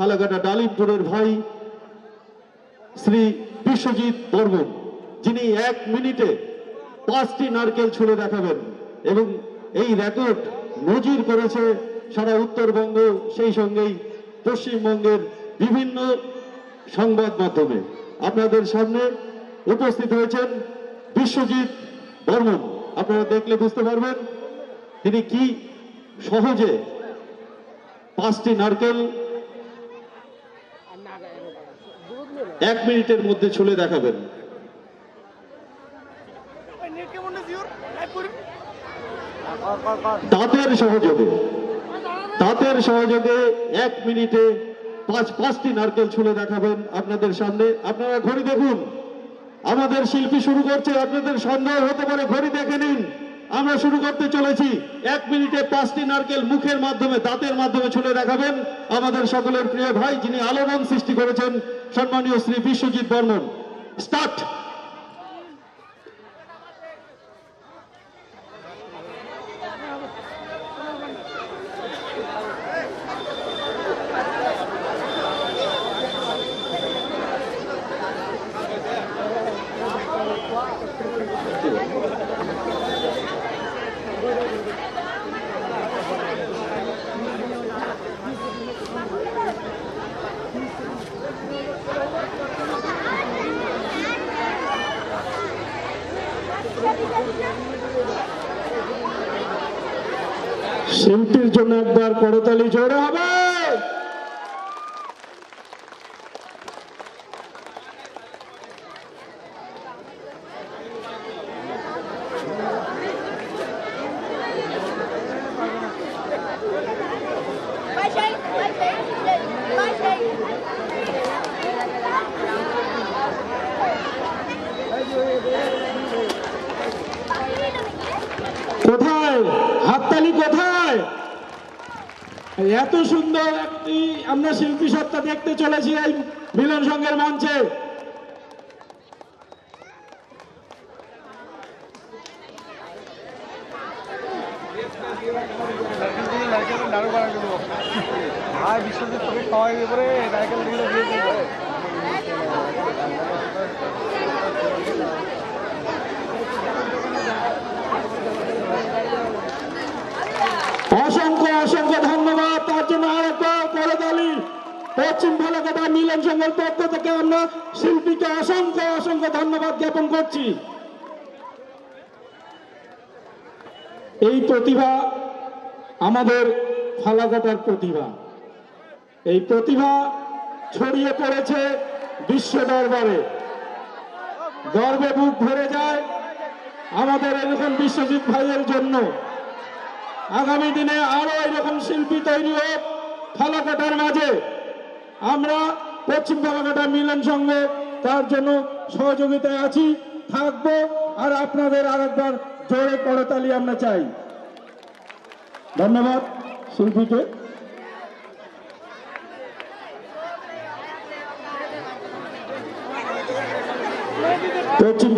ফালাকাটা ডালিমপুরের ভাই শ্রী বিশ্বজিৎ বর্মন, যিনি এক মিনিটে পাঁচটি নারকেল ছুঁড়ে দেখাবেন এবং এই রেকর্ড নজির করেছে সারা উত্তরবঙ্গ, সেই সঙ্গেই পশ্চিমবঙ্গের বিভিন্ন সংবাদ মাধ্যমে। আপনাদের সামনে উপস্থিত হয়েছেন বিশ্বজিৎ বর্মন। আপনারা দেখলে বুঝতে পারবেন তিনি কি সহজে পাঁচটি নারকেল এক মিনিটের মধ্যে ছুলে দেখাবেন। দাঁতের সহযোগে। দাঁতের সহযোগে এক মিনিটে পাঁচ, পাঁচটি নারকেল ছুলে দেখাবেন আপনাদের সামনে। আপনারা ঘড়ি দেখুন। আমাদের শিল্পী শুরু করছে। আপনাদের সন্দেহ হতে পারে, ঘড়ি দেখে নিন। আমরা শুরু করতে চলেছি। এক মিনিটে পাঁচটি নারকেল মুখের মাধ্যমে, দাঁতের মাধ্যমে ছুলে দেখাবেন আমাদের সকলের প্রিয় ভাই, যিনি আলোড়ন সৃষ্টি করেছেন, সম্মানীয় শ্রী বিশ্বজিৎ বর্মন। স্টার্ট শিল্পীর জন্য একবার করতালি জড়ো হবে। কোথায়? হাততালি কোথায়? এত সুন্দর একটি, আমরা শিল্পী সত্তা দেখতে চলেছি এই মিলন সংঘের মঞ্চে। আর বিশ্বজিৎ দেবে অসংখ্য ধন্যবাদ। তার জন্য আরেকবার করতালি পশ্চিম ফালাকাটা মিলন সংঘের পক্ষ থেকে আমরা শিল্পীকে অসংখ্য অসংখ্য ধন্যবাদ জ্ঞাপন করছি। এই প্রতিভা আমাদের ফালাকাটার প্রতিভা। এই প্রতিভা ছড়িয়ে পড়েছে বিশ্ব দরবারে। গর্বে বুক ভরে যায় আমাদের এরকম বিশ্বজিৎ ভাইয়ের জন্য। আগামী দিনে আরও এরকম শিল্পী তৈরি হোক ফালাকাটার মাঝে। আমরা পশ্চিম ফালাকাটা মিলন সঙ্গে তার জন্য সহযোগিতায় আছি, থাকব, আর আপনাদের আরেকবার জোরে করতালি আমরা চাই। ধন্যবাদ শিল্পীকে। পশ্চিম